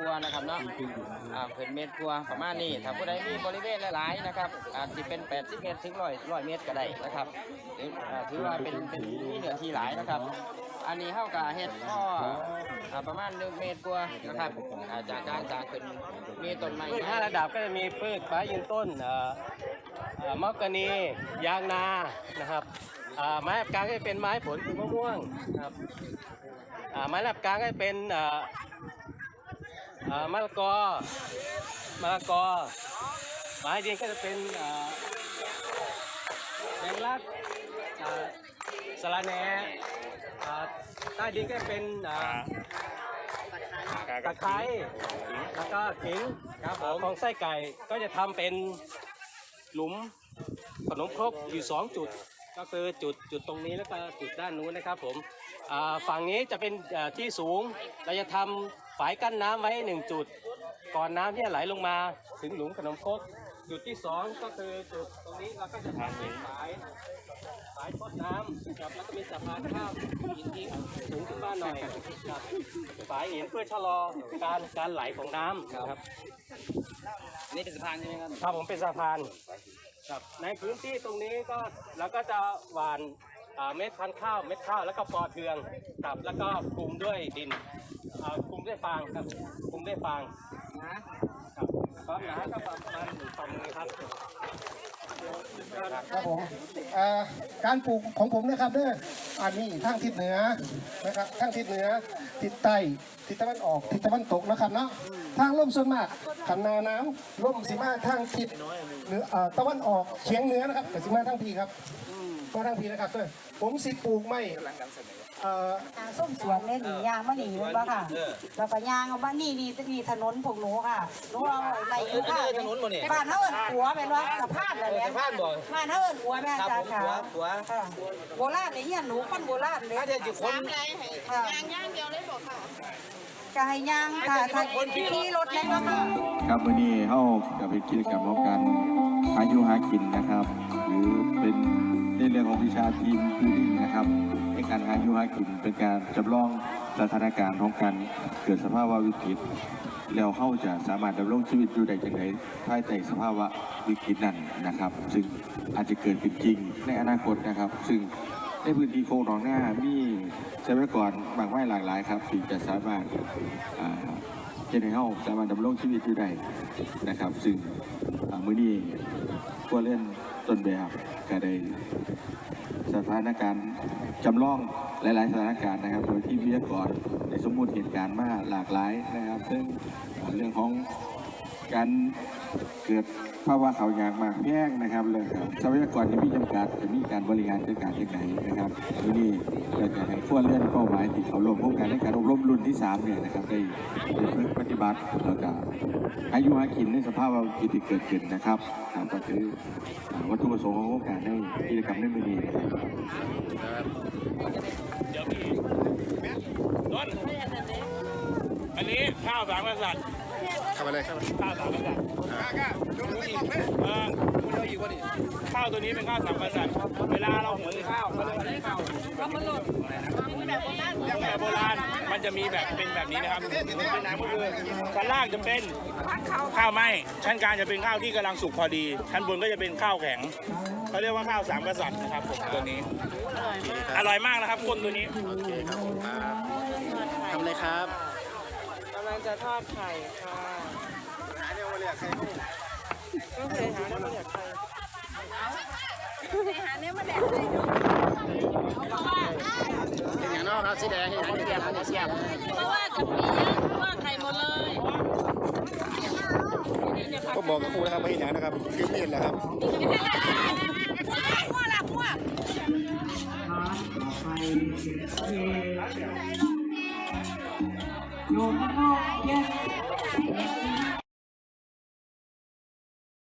กว่านะครับเนาะอ่าเพิ่นเมตรกว่าประมาณนี้ถ้าผู้ใดมีบริเวณหลายๆนะครับอาจจะเป็น 80 เมตรถึง100 100เมตรก็ได้นะครับอ่าถือว่าเป็นเป็นมีเนื้อที่หลายนะครับ อันนี้เฮาก็เฮ็ดก็อ่าประมาณ1เมตรกว่านะครับอ่าจากการจากขึ้นมีต้นไม้พืชห้าระดับก็จะมีพืชไม้ยืนต้นเอ่อเอ่อมะกะนียางนานะครับอ่าไม้รับกลางก็จะเป็นไม้ผลคือมะม่วงนะครับอ่าไม้รับกลางก็จะเป็นเอ่อ มะละกอมะละกอไม้ดินก็จะเป็นเอ่อแมงลักเอ่อสะระแหน่อ่าใต้ดินก็จะเป็นเอ่อตะไคร้แล้วก็ขิงครับผมของไส้ไก่ก็จะทำเป็นหลุมขนมครกอยู่สองจุด ก็คือจุดจุดตรงนี้แล้วก็จุดด้านนู้นนะครับผมอ่าฝั่งนี้จะเป็นอ่าที่สูงเราจะทำฝายกั้นน้ำไว้หนึ่งจุด ก่อนน้ำที่จะไหลลงมาถึงหลุมขนมครกจุดที่สองก็คือจุดตรงนี้เราก็จะทำเป็นฝายฝายทดน้ำครับแล้วก็มีสะพานข้ามหินที่สูงขึ้นบ้านหน่อยครับฝายหินเพื่อชะลอการการไหลของน้ำครับนี่เป็นสะพานใช่ไหมครับครับผมเป็นสะพาน ครับในพื้นที่ตรงนี้ก็เราก็จะหว่านอ่าเม็ดพันธุ์ข้าวเม็ดข้าวแล้วก็ปอเทืองครับแล้วก็คลุมด้วยดินอ่าคลุมด้วยฟางครับคลุมด้วยฟางนะครับความหนาก็ประมาณหนึ่งฝ่ามือครับ ครับผมอ่อการปลูกของผมนะครับเด้ออันนี้ทางทิศเหนือนะครับทางทิศเหนือทิศใต้ทิศตะวันออกทิศตะวันตกนะครับเนาะทางลมส่วนมากขันนาน้ำลมสีมาทางทิศเหนืออ่าตะวันออกเฉียงเหนือนะครับแต่สีมาทางพีครับ มาทางพีนะครับเด้อผมสิปลูกไม่เอ่อทางส้มสวนเนี่ยหนียางมาหนีมันบ่ค่ะแล้วก็ยางเอาบ้านนี่นี่นี่ถนนพวกหนูค่ะหนูเอาอะไรอยู่ค่ะถนนบ่นี่บ้านเฮาเอิ้นหัวเป็นว่าสะพานอะไรเนี่ยสะพานบ่บ้านเฮาเอิ้นหัวแม่อาจารย์ค่ะครับผมหัวหัวค่ะโบราณในเฮียนหนูคนโบราณเลยถ้าเดี๋ยวจะคนค่ะยางย่างเดียวเลยบอกค่ะกายยางค่ะค่ะขี่รถแล้วก็ค่ะครับวันนี้เฮากับเป็นกิจกรรมของการหาอยู่หากินนะครับ หรือเป็นใน เรื่องของวิชาทีมพูดิ้งนะครับในการหาอยู่หากินเป็นการจำลองสถานการณ์ของการเกิดสภาวะวิกฤตแล้วเฮาจะสามารถดำรงชีวิตอยู่ได้จังไดภายใต้สภาวะวิกฤตนั้นนะครับ ซึ่งอาจจะเกิดขึ้นจริงในอนาคตนะครับ ซึ่งในพื้นที่โคกหนองหน้ามีทรัพยากรบางไม้หลากหลายครับที่จะสามารถอ่าเช่นให้เฮาสามารถดำรงชีวิตอยู่ได้นะครับ ซึ่งอ่ามื้อนี้ ก็เล่นต้นแบบก็ได้สถานการณ์จำลองหลาย ๆ สถานการณ์นะครับโดยที่วิทยากรได้สมมุติเหตุการณ์มาหลากหลายนะครับ ซึ่งเรื่องของ การเกิดภาวะเขาอยากมากแพงนะครับเรื่องของทรัพยากรที่มีจำกัดจะมีการบริหารจัดการยังไงนะครับที่นี้เราจะให้ขั้วเลื่อนเป้าหมายที่เขาร่วมโครงการในการอบรมรุ่นที่สามเนี่ยนะครับได้ฝึกปฏิบัติแล้วก็อายุหากินในสภาพวิกฤตที่เกิดขึ้นนะครับอ่าก็คือวัตถุประสงค์ของโครงการในกิจกรรมในมือนี้นะครับต้นอันนี้ข้าวสามกษัตริย์ ทำอะไรข้าวสามกษัตริย์เออข้าวตัวนี้เป็นข้าวสามกษัตริย์เวลาเราหุงข้าวเขาเรียกว่าข้าวแบบโบราณมันจะมีแบบเป็นแบบนี้นะครับเป็นน้ำมือชั้นล่างจะเป็นข้าวไหมชั้นกลางจะเป็นข้าวที่กำลังสุกพอดี ชั้นบนก็จะเป็นข้าวแข็งเขาเรียกว่าข้าวสามกษัตริย์นะครับผมตัวนี้ อร่อยมากนะครับคนตัวนี้ทำอะไรครับกำลัง จะทอดไข่ค่ะหาเนี่ยมาเรียกไข่ก็เคยหาเนี่ยมาเรียกไข่หาเนี่ยมาแดกเลยเป็นอย่างนอกครับสีแดงอย่างนี้เสียบเสียบเพราะว่ากับปีเพราะว่าไข่หมดเลยก็บอกกับครูนะครับไม่เห็นอย่างนะครับคือไม่เห็นแหละครับหัวละหัวโยมก็ เย็น